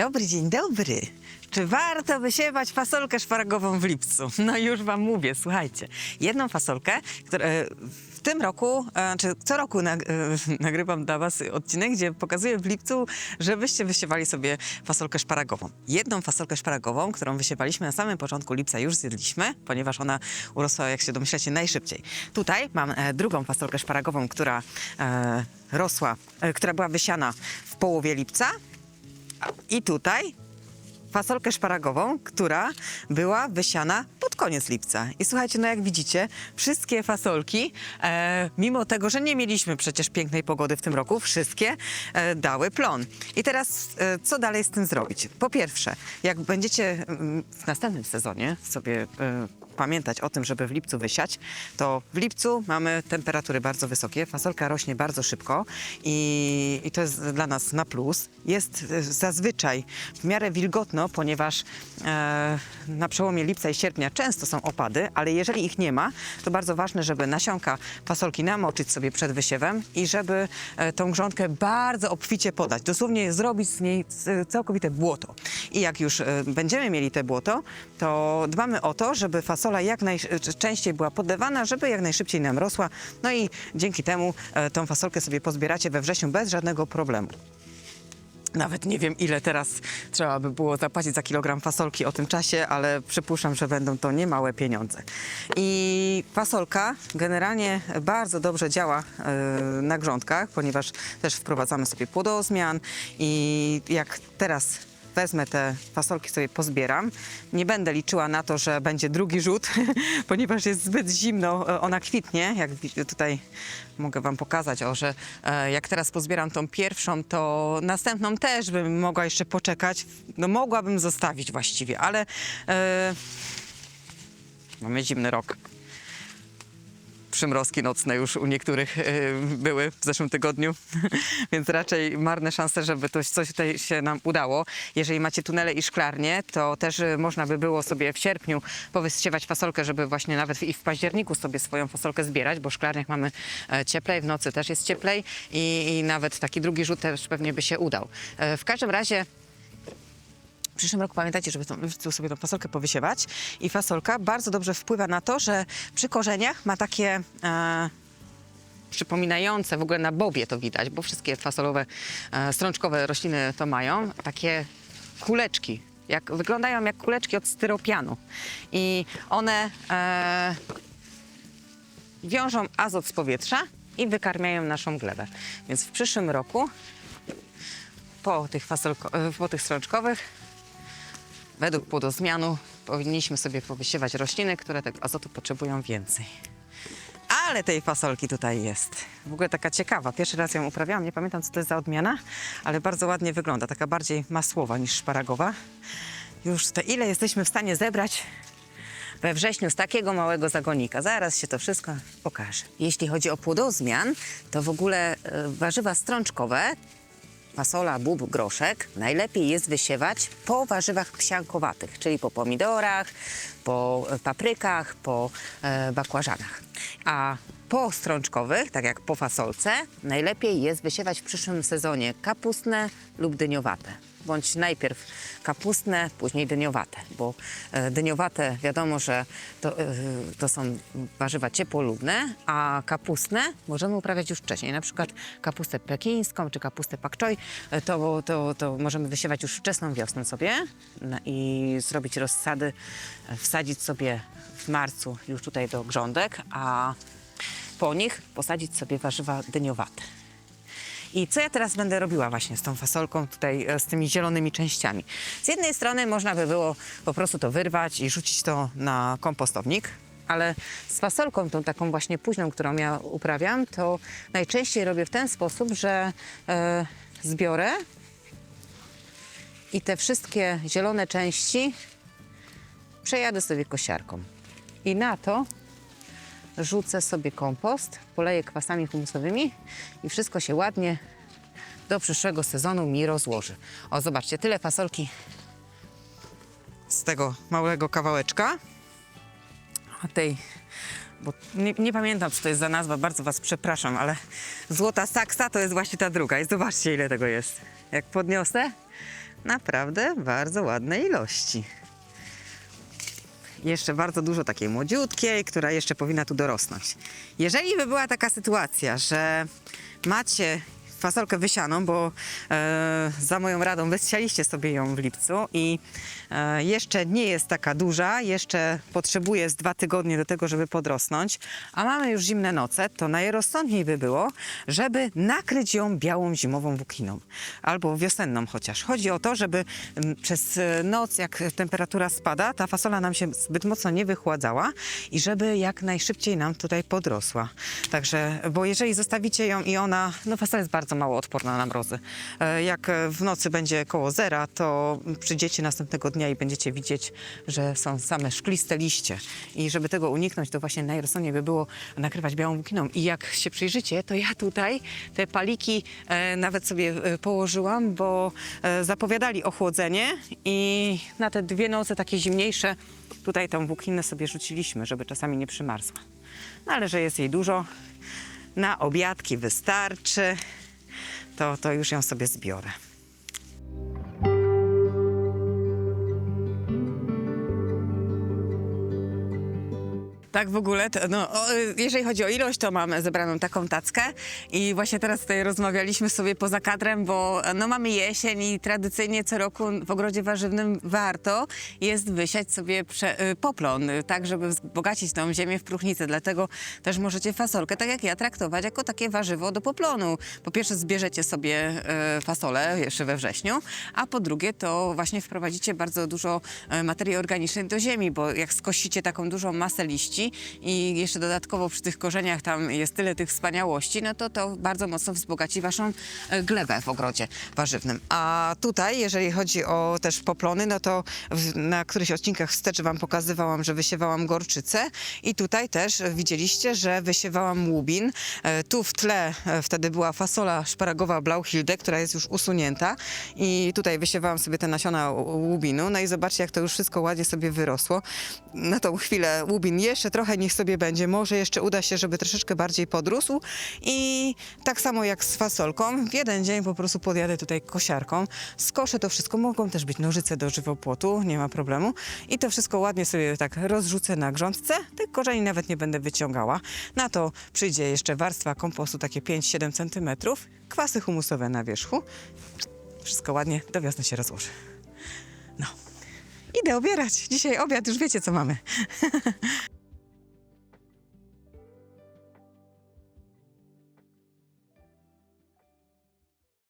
dobry, dzień dobry. Czy warto wysiewać fasolkę szparagową w lipcu? No już wam mówię, słuchajcie. Jedną fasolkę, która e, w tym roku, e, czy co roku e, nagrywam dla was odcinek, gdzie pokazuję w lipcu, żebyście wysiewali sobie fasolkę szparagową. Jedną fasolkę szparagową, którą wysiewaliśmy na samym początku lipca, już zjedliśmy, ponieważ ona urosła, jak się domyślacie, najszybciej. Tutaj mam drugą fasolkę szparagową, która rosła, która była wysiana w połowie lipca. I tutaj fasolkę szparagową, która była wysiana pod koniec lipca. I słuchajcie, no jak widzicie, wszystkie fasolki, e, mimo tego, że nie mieliśmy przecież pięknej pogody w tym roku, wszystkie e, dały plon. I teraz e, co dalej z tym zrobić? Po pierwsze, jak będziecie mm, w następnym sezonie sobie e, pamiętać o tym, żeby w lipcu wysiać, to w lipcu mamy temperatury bardzo wysokie, fasolka rośnie bardzo szybko i, i to jest dla nas na plus. Jest e, zazwyczaj w miarę wilgotno, ponieważ e, na przełomie lipca i sierpnia często są opady, ale jeżeli ich nie ma, to bardzo ważne, żeby nasionka fasolki namoczyć sobie przed wysiewem i żeby e, tą grządkę bardzo obficie podać. Dosłownie zrobić z niej całkowite błoto. I jak już e, będziemy mieli te błoto, to dbamy o to, żeby jak najczęściej była podlewana, żeby jak najszybciej nam rosła. No i dzięki temu e, tą fasolkę sobie pozbieracie we wrześniu bez żadnego problemu. Nawet nie wiem, ile teraz trzeba by było zapłacić za kilogram fasolki o tym czasie, ale przypuszczam, że będą to niemałe pieniądze. I fasolka generalnie bardzo dobrze działa e, na grządkach, ponieważ też wprowadzamy sobie płodozmian i jak teraz wezmę te fasolki sobie pozbieram. Nie będę liczyła na to, że będzie drugi rzut, ponieważ jest zbyt zimno, e, ona kwitnie. Jak tutaj mogę wam pokazać, o, że e, jak teraz pozbieram tą pierwszą, to następną też bym mogła jeszcze poczekać. No mogłabym zostawić właściwie, ale e, mamy zimny rok przymrozki nocne już u niektórych e, były w zeszłym tygodniu, więc raczej marne szanse, żeby to coś tutaj się nam udało. Jeżeli macie tunele i szklarnie, to też e, można by było sobie w sierpniu powysiewać fasolkę, żeby właśnie nawet i w październiku sobie swoją fasolkę zbierać, bo w szklarniach mamy e, cieplej, w nocy też jest cieplej i, i nawet taki drugi rzut też pewnie by się udał. W każdym razie przyszłym roku pamiętajcie, żeby tą, sobie tą fasolkę powysiewać. I fasolka bardzo dobrze wpływa na to, że przy korzeniach ma takie e, przypominające, w ogóle na bobie to widać, bo wszystkie fasolowe, e, strączkowe rośliny to mają, takie kuleczki. Jak, wyglądają jak kuleczki od styropianu. I one e, wiążą azot z powietrza i wykarmiają naszą glebę. Więc w przyszłym roku po tych, fasolko, e, po tych strączkowych według płodozmianu powinniśmy sobie powysiewać rośliny, które tego azotu potrzebują więcej. Ale tej fasolki tutaj jest. W ogóle taka ciekawa. Pierwszy raz ją uprawiałam, nie pamiętam co to jest za odmiana, ale bardzo ładnie wygląda. Taka bardziej masłowa niż szparagowa. Już te ile jesteśmy w stanie zebrać we wrześniu z takiego małego zagonika. Zaraz się to wszystko pokaże. Jeśli chodzi o płodozmian, to w ogóle e, warzywa strączkowe fasola, bób, groszek najlepiej jest wysiewać po warzywach psiankowatych, czyli po pomidorach, po e, paprykach, po e, bakłażanach. A po strączkowych, tak jak po fasolce, najlepiej jest wysiewać w przyszłym sezonie kapustne lub dyniowate. Bądź najpierw kapustne, później dyniowate, bo e, dyniowate wiadomo, że to, e, to są warzywa ciepłolubne, a kapustne możemy uprawiać już wcześniej. Na przykład kapustę pekińską czy kapustę pak choi, e, to, to, to możemy wysiewać już wczesną wiosnę sobie no i zrobić rozsady, wsadzić sobie w marcu już tutaj do grządek, a po nich posadzić sobie warzywa dyniowate. I co ja teraz będę robiła właśnie z tą fasolką tutaj, e, z tymi zielonymi częściami? Z jednej strony można by było po prostu to wyrwać i rzucić to na kompostownik, ale z fasolką tą taką właśnie późną, którą ja uprawiam, to najczęściej robię w ten sposób, że e, zbiorę i te wszystkie zielone części przejadę sobie kosiarką. I na to rzucę sobie kompost, poleję kwasami humusowymi i wszystko się ładnie do przyszłego sezonu mi rozłoży. O, zobaczcie, tyle fasolki z tego małego kawałeczka. A tej, bo nie, nie pamiętam, co to jest za nazwa, bardzo Was przepraszam, ale złota saksa to jest właśnie ta druga. I zobaczcie, ile tego jest. Jak podniosę, naprawdę bardzo ładne ilości. Jeszcze bardzo dużo takiej młodziutkiej, która jeszcze powinna tu dorosnąć. Jeżeli by była taka sytuacja, że macie fasolkę wysianą, bo e, za moją radą wysialiście sobie ją w lipcu i e, jeszcze nie jest taka duża, jeszcze potrzebuje z dwa tygodnie do tego, żeby podrosnąć, a mamy już zimne noce, to najrozsądniej by było, żeby nakryć ją białą zimową włókiną albo wiosenną chociaż. Chodzi o to, żeby mm, przez e, noc, jak temperatura spada, ta fasola nam się zbyt mocno nie wychładzała i żeby jak najszybciej nam tutaj podrosła. Także, bo jeżeli zostawicie ją i ona, no fasola jest bardzo mało odporna na mrozy. E, Jak w nocy będzie koło zera, to przyjdziecie następnego dnia i będziecie widzieć, że są same szkliste liście. I żeby tego uniknąć, to właśnie najrozsądniej by było nakrywać białą włókiną. I jak się przyjrzycie, to ja tutaj te paliki e, nawet sobie e, położyłam, bo zapowiadali ochłodzenie i na te dwie noce takie zimniejsze tutaj tą włókinę sobie rzuciliśmy, żeby czasami nie przymarzła. No ale że jest jej dużo, na obiadki wystarczy, to, to już ją sobie zbiorę. Tak w ogóle, to, no, o, jeżeli chodzi o ilość, to mamy zebraną taką tackę i właśnie teraz tutaj rozmawialiśmy sobie poza kadrem, bo no, mamy jesień i tradycyjnie co roku w ogrodzie warzywnym warto jest wysiać sobie prze, y, poplon, tak żeby wzbogacić tą ziemię w próchnicę. Dlatego też możecie fasolkę, tak jak ja, traktować jako takie warzywo do poplonu. Po pierwsze zbierzecie sobie y, fasolę jeszcze we wrześniu, a po drugie to właśnie wprowadzicie bardzo dużo y, materii organicznej do ziemi, bo jak skosicie taką dużą masę liści i jeszcze dodatkowo przy tych korzeniach tam jest tyle tych wspaniałości, no to to bardzo mocno wzbogaci waszą e, glebę w ogrodzie warzywnym. A tutaj, jeżeli chodzi o też poplony, no to w, na którychś odcinkach wstecz wam pokazywałam, że wysiewałam gorczycę i tutaj też widzieliście, że wysiewałam łubin. E, Tu w tle e, wtedy była fasola szparagowa Blauhilde, która jest już usunięta i tutaj wysiewałam sobie te nasiona łubinu. No i zobaczcie, jak to już wszystko ładnie sobie wyrosło. Na tą chwilę łubin jeszcze trochę niech sobie będzie. Może jeszcze uda się, żeby troszeczkę bardziej podrósł i tak samo jak z fasolką, w jeden dzień po prostu podjadę tutaj kosiarką, skoszę to wszystko. Mogą też być nożyce do żywopłotu, nie ma problemu. I to wszystko ładnie sobie tak rozrzucę na grządce. Tych korzeni nawet nie będę wyciągała. Na to przyjdzie jeszcze warstwa kompostu, takie 5-7 cm, kwasy humusowe na wierzchu. Wszystko ładnie do wiosny się rozłoży. No. Idę obierać. Dzisiaj obiad, już wiecie co mamy.